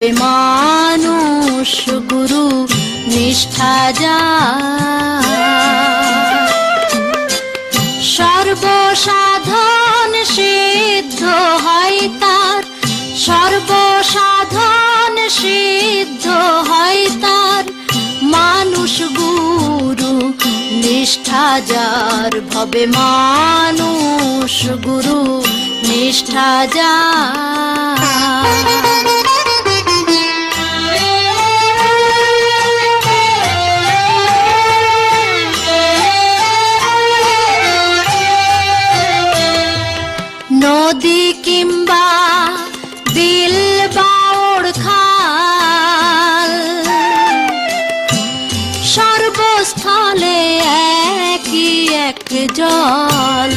মানুষ, গুরু নিষ্ঠা যা সর্বসাধন সিদ্ধ হয় তার। সর্বসাধন সিদ্ধ হয় তার। মানুষ, গুরু নিষ্ঠা যার। ভবে মানুষ, গুরু নিষ্ঠা যা নদী কিংবা বিল বাউড় খাল। সর্বস্থলে একই এক জল।